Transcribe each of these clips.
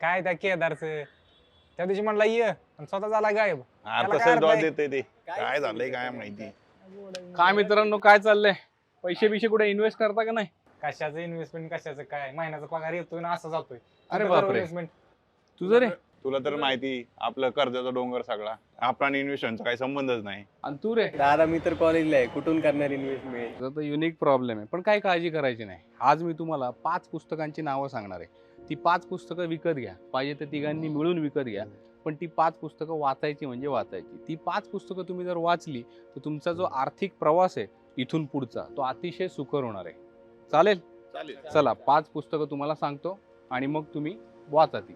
काय त्या केदारचं? त्या दिवशी म्हणला ये. आणि स्वतः झाला गायब. त्याला काय अर्थ आहे? देते ते. काय झालंय काय माहिती. काय मित्रांनो काय चाललंय? पैसे बिशे कुठे इन्व्हेस्ट करता का नाही? कशाचं इन्व्हेस्टमेंट कशाचं काय? महिन्याचा पगार येतोय ना असं जातोय. अरे बापरे. इन्व्हेस्टमेंट तुझं रे. तुला तर माहिती आपलं कर्जाचा डोंगर सगळा. आपला इन्व्हेस्टमेंटचा काही संबंधच नाही. आणि तू रे. दादा मी तर कॉलेजला आहे. कुठून करणार इन्व्हेस्टमेंट तुझा तर युनिक प्रॉब्लेम आहे. पण काही काळजी करायची नाही. आज मी तुम्हाला पाच पुस्तकांची नावं सांगणार आहे. ती पाच पुस्तकं विकत घ्या. पाहिजे तर तिघांनी मिळून विकत घ्या. पण ती पाच पुस्तकं वाचायची म्हणजे वाचायची. ती पाच पुस्तकं तुम्ही जर वाचली तर तुमचा जो आर्थिक प्रवास आहे इथून पुढचा तो अतिशय सुकर होणार आहे. चालेल? चालेल. चला पाच पुस्तकं तुम्हाला सांगतो आणि मग तुम्ही वाचा ती.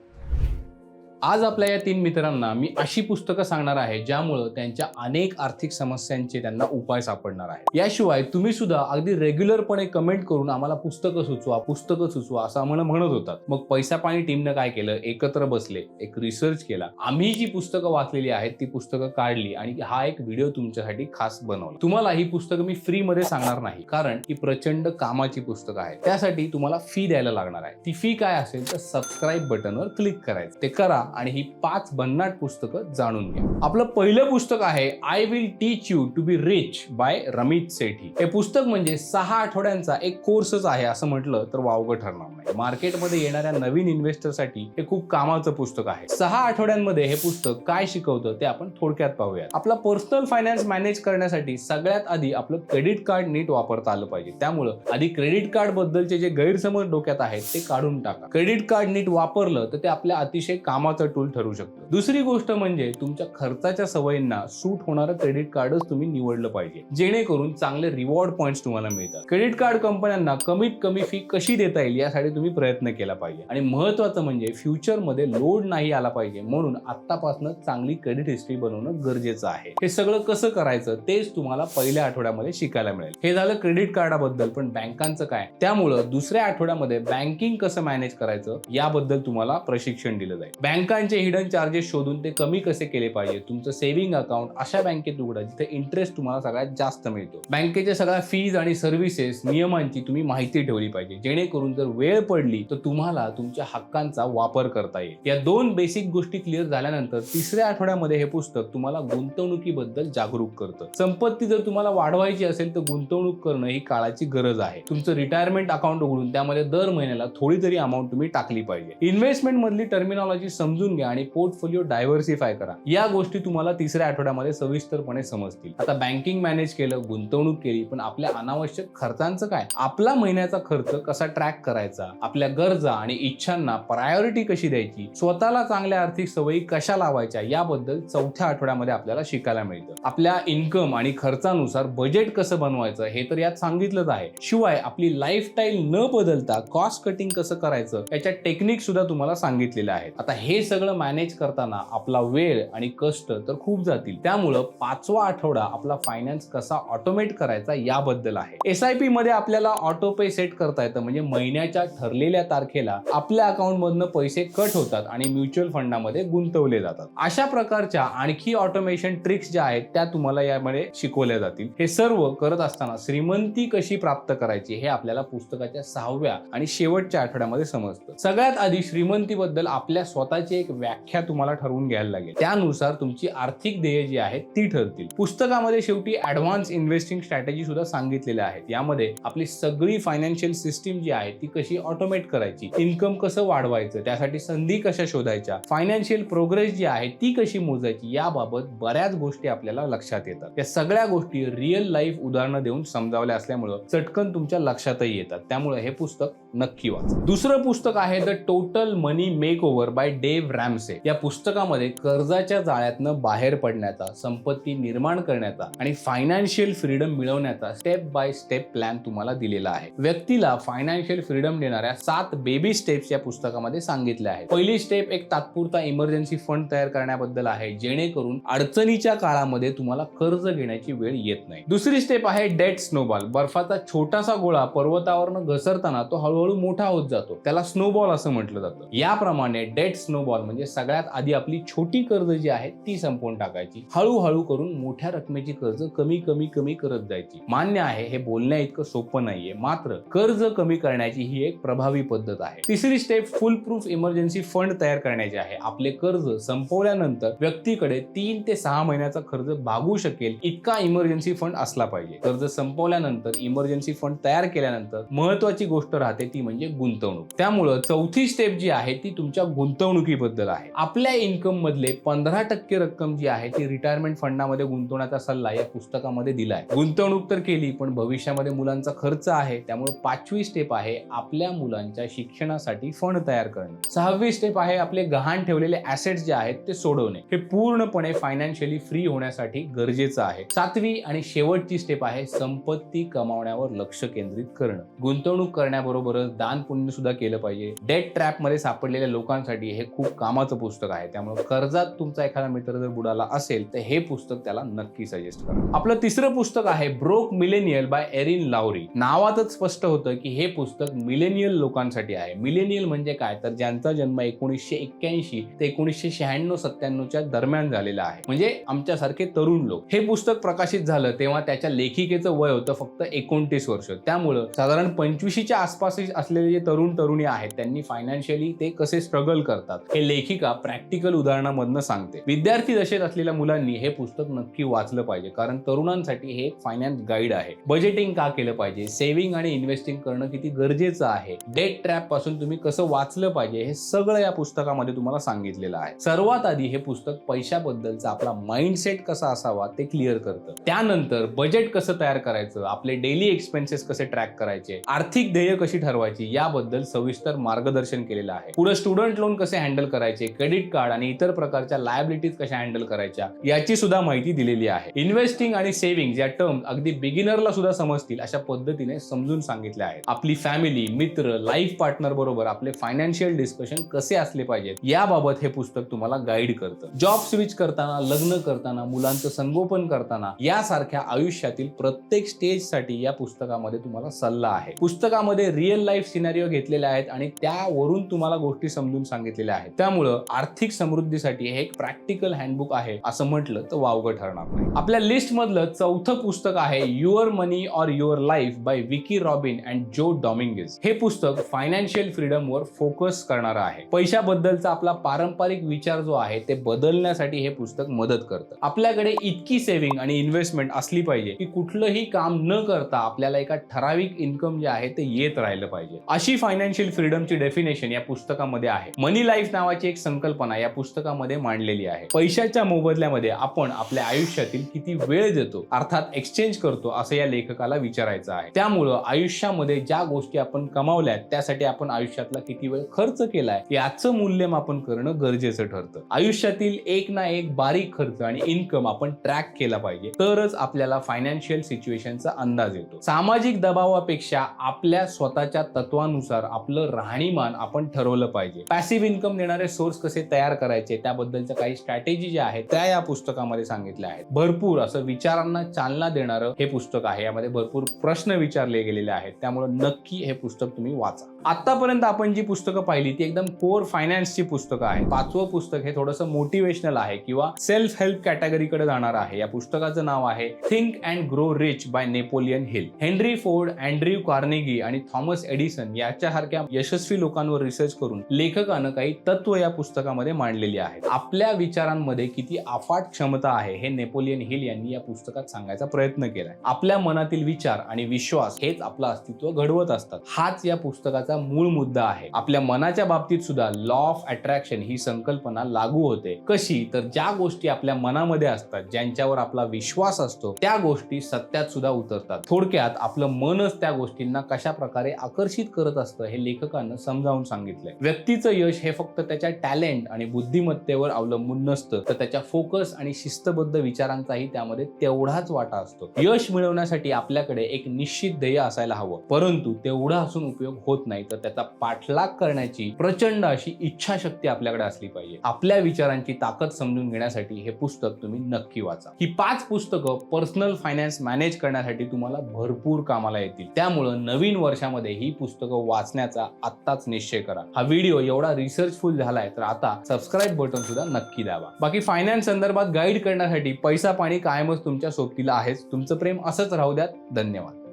आज आपल्या या तीन मित्रांना मी अशी पुस्तकं सांगणार आहे ज्यामुळं त्यांच्या अनेक आर्थिक समस्यांचे त्यांना उपाय सापडणार आहे याशिवाय तुम्ही सुद्धा अगदी रेग्युलरपणे कमेंट करून आम्हाला पुस्तकं सुचवा पुस्तकं सुचवा असं आम्हाला म्हणत होतात. मग पैसा पाणी टीमनं काय केलं? एकत्र बसले एक रिसर्च केला. आम्ही जी पुस्तकं वाचलेली आहेत ती पुस्तकं काढली आणि हा एक व्हिडिओ तुमच्यासाठी खास बनवला. तुम्हाला ही पुस्तकं मी फ्री मध्ये सांगणार नाही कारण ही प्रचंड कामाची पुस्तकं आहेत. त्यासाठी तुम्हाला फी द्यायला लागणार आहे. ती फी काय असेल तर सबस्क्राईब बटनवर क्लिक करायचं. ते करा. आणि ही पाच भन्नाट पुस्तकं जाणून घ्या. आपलं पहिलं पुस्तक आहे I will teach you to be rich by Ramit Sethi. हे पुस्तक म्हणजे सहा आठवड्यांचा एक कोर्सच आहे असं म्हटलं तर वावगं ठरणार नाही. मार्केटमध्ये येणाऱ्या नवीन इन्व्हेस्टरसाठी हे खूप कामाचं पुस्तक आहे. सहा आठवड्यांमध्ये हे पुस्तक काय शिकवतं ते आपण थोडक्यात पाहूयात. आपला पर्सनल फायनान्स मॅनेज करण्यासाठी सगळ्यात आधी आपलं क्रेडिट कार्ड नीट वापरता आलं पाहिजे. त्यामुळं आधी क्रेडिट कार्ड बद्दलचे जे गैरसमज डोक्यात आहेत ते काढून टाका. क्रेडिट कार्ड नीट वापरलं तर ते आपल्या अतिशय कामाचं टूल ठरू शकतं. दुसरी गोष्ट म्हणजे तुमच्या खर्चाच्या सवयींना सूट होणारं क्रेडिट कार्डच तुम्ही निवडलं पाहिजे. जेणेकरून चांगले रिवॉर्ड पॉईंट्स तुम्हाला मिळतात. क्रेडिट कार्ड कंपन्यांना कमीत कमी फी कशी देता येईल यासाठी तुम्ही प्रयत्न केला पाहिजे. आणि महत्वाचं म्हणजे फ्युचरमध्ये लोड नाही आला पाहिजे म्हणून आतापासून चांगली क्रेडिट हिस्ट्री बनवणं गरजेचं आहे. हे सगळं कसं करायचं तेच तुम्हाला पहिल्या आठवड्यामध्ये शिकायला मिळेल. हे झालं क्रेडिट कार्डाबद्दल पण बँकांचं काय? त्यामुळं दुसऱ्या आठवड्यामध्ये बँकिंग कसं मॅनेज करायचं याबद्दल तुम्हाला प्रशिक्षण दिलं जाईल. बँकांचे हिडन चार्जेस शोधून ते कमी कसे केले पाहिजे? तुमचं सेव्हिंग अकाउंट अशा बँकेत उघडा जिथे इंटरेस्ट तुम्हाला सगळ्यात जास्त मिळतो. बँकेच्या सगळ्या फीज आणि सर्व्हिसेस नियमांची तुम्ही माहिती ठेवली पाहिजे. जेणेकरून जर वेळ पडली तर तुम्हाला तुमच्या हक्कांचा वापर करता येईल. या दोन बेसिक गोष्टी क्लिअर झाल्यानंतर तिसऱ्या आठवड्यामध्ये हे पुस्तक तुम्हाला गुंतवणुकीबद्दल जागरूक करतं. संपत्ती जर तुम्हाला वाढवायची असेल तर गुंतवणूक करणं ही काळाची गरज आहे. तुमचं रिटायरमेंट अकाउंट उघडून त्यामध्ये दर महिन्याला थोडी तरी अमाऊंट तुम्ही टाकली पाहिजे. इन्व्हेस्टमेंट मधली टर्मिनॉलॉजी समजून समजून घ्या आणि पोर्टफोलिओ डायव्हर्सिफाय करा. या गोष्टी तुम्हाला तिसऱ्या आठवड्यामध्ये सविस्तरपणे समजतील. आता बँकिंग मॅनेज केलं गुंतवणूक केली पण आपल्या अनावश्यक खर्चांचं काय? आपला महिन्याचा खर्च कसा ट्रॅक करायचा? आपल्या गरजा आणि इच्छांना प्रायोरिटी कशी द्यायची? स्वतःला चांगल्या आर्थिक सवयी कशा लावायच्या? याबद्दल चौथ्या आठवड्यामध्ये आपल्याला शिकायला मिळतं. आपल्या इन्कम आणि खर्चानुसार बजेट कसं बनवायचं हे तर यात सांगितलंच आहे. शिवाय आपली लाईफस्टाईल न बदलता कॉस्ट कटिंग कसं करायचं याच्या टेक्निक सुद्धा तुम्हाला सांगितलेल्या आहेत. आता हे सगळं मॅनेज करताना आपला वेळ आणि कष्ट तर खूप जातील. त्यामुळं पाचवा आठवडा आपला फायनान्स कसा ऑटोमेट करायचा याबद्दल आहे. एस आय पी मध्ये आपल्याला ऑटो पे सेट करता येतं. म्हणजे महिन्याच्या ठरलेल्या तारखेला आपल्या अकाउंट मधनं पैसे कट होतात आणि म्युच्युअल फंडामध्ये गुंतवले जातात. अशा प्रकारच्या आणखी ऑटोमेशन ट्रिक्स ज्या आहेत त्या तुम्हाला यामध्ये शिकवल्या जातील. हे सर्व करत असताना श्रीमंती कशी प्राप्त करायची हे आपल्याला पुस्तकाच्या सहाव्या आणि शेवटच्या आठवड्यामध्ये समजतं. सगळ्यात आधी श्रीमंतीबद्दल आपल्या स्वतःची एक व्याख्या तुम्हाला ठरवून घ्यायला लागेल. त्यानुसार तुमची आर्थिक ध्येय जी आहेत ती ठरतील. पुस्तकामध्ये शेवटी ऍडव्हान्स इन्व्हेस्टिंग स्ट्रॅटेजी सुद्धा सांगितलेल्या आहेत. यामध्ये आपली सगळी फायनान्शियल सिस्टीम जी आहे ती कशी ऑटोमेट करायची इन्कम कसं वाढवायचं त्यासाठी संधी कशा शोधायच्या फायनान्शियल प्रोग्रेस जी आहे ती कशी मोजायची याबाबत बऱ्याच गोष्टी आपल्याला लक्षात येतात. या सगळ्या गोष्टी रिअल लाईफ उदाहरणं देऊन समजावल्या असल्यामुळं चटकन तुमच्या लक्षातही येतात. त्यामुळे हे पुस्तक नक्की वाच. दुसरं पुस्तक आहे the total money makeover by Dave Dave Ramsey या पुस्तकामध्ये कर्जाच्या जाळ्यातनं बाहेर पडण्याचा संपत्ती निर्माण करण्याचा आणि फायनान्शियल फ्रीडम मिळवण्याचा स्टेप बाय स्टेप प्लॅन तुम्हाला दिलेला आहे. व्यक्तीला फायनान्शियल फ्रीडम देणाऱ्या सात बेबी स्टेप्स या पुस्तकामध्ये सांगितल्या आहेत. पहिली स्टेप एक तात्पुरता इमर्जन्सी फंड तयार करण्याबद्दल आहे जेणेकरून अडचणीच्या काळामध्ये तुम्हाला कर्ज घेण्याची वेळ येत नाही. दुसरी स्टेप आहे डेट स्नोबॉल बर्फाचा छोटासा गोळा पर्वतावरनं घसरताना तो हळूहळू मोठा होत जातो. त्याला स्नोबॉल असं म्हटलं जातं. याप्रमाणे डेट स्नोबॉल ऑल म्हणजे सगळ्यात आधी आपली छोटी कर्ज जी आहेत ती संपवून टाकायची. हळूहळू करून मोठ्या रकमेची कर्ज कमी कमी कमी करत जायची. मान्य आहे हे बोलण्या इतकं सोपं नाहीये. मात्र कर्ज कमी करण्याची ही एक प्रभावी पद्धत आहे. तिसरी step foolproof emergency fund तयार करण्याची आहे. आपले कर्ज संपवल्यानंतर व्यक्तीकडे तीन ते सहा महिन्याचा खर्च भागू शकेल इतका इमर्जन्सी फंड असला पाहिजे. कर्ज संपवल्यानंतर इमर्जन्सी फंड तयार केल्यानंतर महत्वाची गोष्ट राहते ती म्हणजे गुंतवणूक. त्यामुळं चौथी स्टेप जी आहे ती तुमच्या गुंतवणुकीबद्दल आहे. आपल्या इन्कम मधले पंधरा टक्के रक्कम जी आहे ती रिटायरमेंट फंडामध्ये गुंतवण्याचा सल्ला या पुस्तकामध्ये दिलाय. गुंतवणूक तर केली पण भविष्यामध्ये मुलांचा खर्च आहे त्यामुळे पाचवी स्टेप आहे आपल्या मुलांच्या शिक्षणासाठी फंड तयार करणे. सहावी स्टेप आहे आपले गहाण ठेवलेले ऍसेट्स जे आहेत ते सोडवणे. हे पूर्णपणे फायनान्शियली फ्री होण्यासाठी गरजेचं आहे. सातवी आणि शेवटची स्टेप आहे संपत्ती कमावण्यावर लक्ष केंद्रित करणं. गुंतवणूक करण्याबरोबरच दान पुण्य सुद्धा केलं पाहिजे. डेट ट्रॅपमध्ये सापडलेल्या लोकांसाठी हे खूप कामाचं पुस्तक आहे. त्यामुळे कर्जात तुमचा एखादा मित्र जर बुडाला असेल तर हे पुस्तक त्याला नक्की सजेस्ट करा. आपलं तिसरं पुस्तक आहे broke millennial by Erin Lowry नावातच स्पष्ट होतं की हे पुस्तक मिलेनियल लोकांसाठी आहे. मिलेनियल म्हणजे काय? तर ज्यांचा जन्म एकोणीसशे एक्क्याऐंशी ते एकोणीसशे शहाण्णव सत्त्याण्णवच्या दरम्यान झालेला आहे. म्हणजे आमच्यासारखे तरुण लोक. हे पुस्तक प्रकाशित झालं तेव्हा त्याच्या लेखिकेचं वय होतं फक्त एकोणतीस वर्ष. त्यामुळं साधारण पंचवीशीच्या आसपास असलेले जे तरुण तरुणी आहेत त्यांनी फायनान्शियली ते कसे स्ट्रगल करतात? हे लेखिका प्रॅक्टिकल उदाहरणामधनं सांगते. विद्यार्थी दशेत असलेल्या मुलांनी हे पुस्तक नक्की वाचलं पाहिजे कारण तरुणांसाठी हे एक फायनान्स गाईड आहे. बजेटिंग का केलं पाहिजे? सेव्हिंग आणि इन्व्हेस्टिंग करणं किती गरजेचं आहे? डेट ट्रॅपपासून तुम्ही कसं वाचलं पाहिजे? हे सगळं या पुस्तकामध्ये तुम्हाला सांगितलेलं आहे. सर्वात आधी हे पुस्तक पैशाबद्दलचा आपला माइंडसेट कसा असावा ते क्लिअर करतं. त्यानंतर बजेट कसं तयार करायचं? आपले डेली एक्सपेन्सेस कसे ट्रॅक करायचे? आर्थिक ध्येय कशी ठरवायची? याबद्दल सविस्तर मार्गदर्शन केलेलं आहे. पुढे स्टुडंट लोन कसे हँडल करायचे क्रेडिट कार्ड आणि इतर प्रकारच्या लायबिलिटीज कशा हँडल करायच्या याची सुद्धा माहिती दिलेली आहे. इन्व्हेस्टिंग आणि सेव्हिंग या टर्म अगदी बिगिनरला सुद्धा समजतील अशा पद्धतीने समजून सांगितले आहेत. आपली फॅमिली मित्र लाईफ पार्टनर बरोबर आपले फायनान्शियल डिस्कशन कसे असले पाहिजेत याबाबत हे पुस्तक तुम्हाला गाईड करतं. जॉब स्विच करताना लग्न करताना मुलांचं संगोपन करताना यासारख्या आयुष्यातील प्रत्येक स्टेजसाठी या पुस्तकामध्ये तुम्हाला सल्ला आहे. पुस्तकामध्ये रिअल लाईफ सिनारिओ घेतलेले आहेत आणि त्यावरून तुम्हाला गोष्टी समजून सांगितलेल्या आहेत. त्यामुळं आर्थिक समृद्धीसाठी हे एक प्रॅक्टिकल हँडबुक आहे असं म्हटलं तर वावगं ठरणार नाही. आपल्या लिस्ट मधलं चौथं पुस्तक आहे your money or your life by Vicki Robin and Joe Dominguez हे पुस्तक फायनान्शियल फ्रीडम वर फोकस करणार आहे. पैशाबद्दलचा आपला पारंपरिक विचार जो आहे ते बदलण्यासाठी हे पुस्तक मदत करतं. आपल्याकडे इतकी सेव्हिंग आणि इन्व्हेस्टमेंट असली पाहिजे की कुठलंही काम न करता आपल्याला एका ठराविक इन्कम जे आहे ते येत राहिलं पाहिजे. अशी फायनान्शियल फ्रीडमची डेफिनेशन या पुस्तकामध्ये आहे. मनी लाईफ नावाची एक संकल्पना या पुस्तकामध्ये मांडलेली आहे. पैशाच्या मोबदल्यामध्ये आपण आपल्या आयुष्यातील किती वेळ देतो अर्थात एक्सचेंज करतो असं या लेखकाला विचारायचं आहे. त्यामुळं आयुष्यामध्ये ज्या गोष्टी आपण कमावल्या त्यासाठी आपण आयुष्यातला किती वेळ खर्च केलाय याचं मूल्यमापन करणं गरजेचं ठरतं. आयुष्यातील एक ना एक बारीक खर्च आणि इन्कम आपण ट्रॅक केला पाहिजे तरच आपल्याला फायनान्शियल सिच्युएशनचा अंदाज येतो. सामाजिक दबावापेक्षा आपल्या स्वतःच्या तत्वानुसार आपलं राहणीमान आपण ठरवलं पाहिजे. पॅसिव्ह इन्कम देणार सोर्स कसे तयार करायचे त्याबद्दलच्या काही स्ट्रॅटेजी ज्या आहेत त्या या पुस्तकामध्ये सांगितल्या आहेत. भरपूर असं विचारांना चालना देणारं हे पुस्तक आहे. यामध्ये भरपूर प्रश्न विचारले गेलेले आहेत. त्यामुळे नक्की हे पुस्तक तुम्ही वाचा. आतापर्यंत आपण जी पुस्तकं पाहिली ती एकदम कोर फायनान्सची पुस्तकं आहेत. पाचवं पुस्तक हे थोडंसं मोटिवेशनल आहे किंवा सेल्फ हेल्प कॅटेगरीकडे जाणार आहे. या पुस्तकाचं नाव आहे think and grow rich by Napoleon Hill Henry Ford Andrew Carnegie आणि थॉमस एडिसन याच्यासारख्या यशस्वी लोकांवर रिसर्च करून लेखकानं काही तत्व या पुस्तकामध्ये मांडलेली आहेत. आपल्या विचारांमध्ये किती अफाट क्षमता आहे हे नेपोलियन हिल यांनी या पुस्तकात सांगायचा प्रयत्न केलाय. आपल्या मनातील विचार आणि विश्वास हेच आपलं अस्तित्व घडवत असतात. हाच या पुस्तकाचा मूळ मुद्दा आहे. आपल्या मनाच्या बाबतीत सुद्धा लॉ ऑफ अट्रॅक्शन ही संकल्पना लागू होते. कशी? तर ज्या गोष्टी आपल्या मनामध्ये असतात ज्यांच्यावर आपला विश्वास असतो त्या गोष्टी सत्यात सुद्धा उतरतात. थोडक्यात आपलं मनच त्या गोष्टींना कशा प्रकारे आकर्षित करत असतं हे लेखकानं समजावून सांगितलंय. व्यक्तीचं यश हे फक्त त्याच्या टॅलेंट आणि बुद्धिमत्तेवर अवलंबून नसतं तर त्याच्या फोकस आणि शिस्तबद्ध विचारांचाही त्यामध्ये तेवढाच वाटा असतो. यश मिळवण्यासाठी आपल्याकडे एक निश्चित ध्येय असायला हवं परंतु तेवढा असून उपयोग होत नाही. तर त्याचा पाठलाग करण्याची प्रचंड अशी इच्छाशक्ती आपल्याकडे असली पाहिजे. आपल्या विचारांची ताकद समजून घेण्यासाठी हे पुस्तक तुम्ही नक्की वाचा. ही पाच पुस्तकं पर्सनल फायनान्स मॅनेज करण्यासाठी तुम्हाला भरपूर कामाला येतील. त्यामुळं नवीन वर्षामध्ये ही पुस्तकं वाचण्याचा आत्ताच निश्चय करा. हा व्हिडिओ एवढा रिसर्चफुल झालाय तर आता सबस्क्राईब बटन सुद्धा नक्की दाबा. बाकी फायनान्स संदर्भात गाईड करण्यासाठी पैसा पाणी कायमच तुमच्या सोबतीला आहेच. तुमचं प्रेम असंच राहू द्यात. धन्यवाद.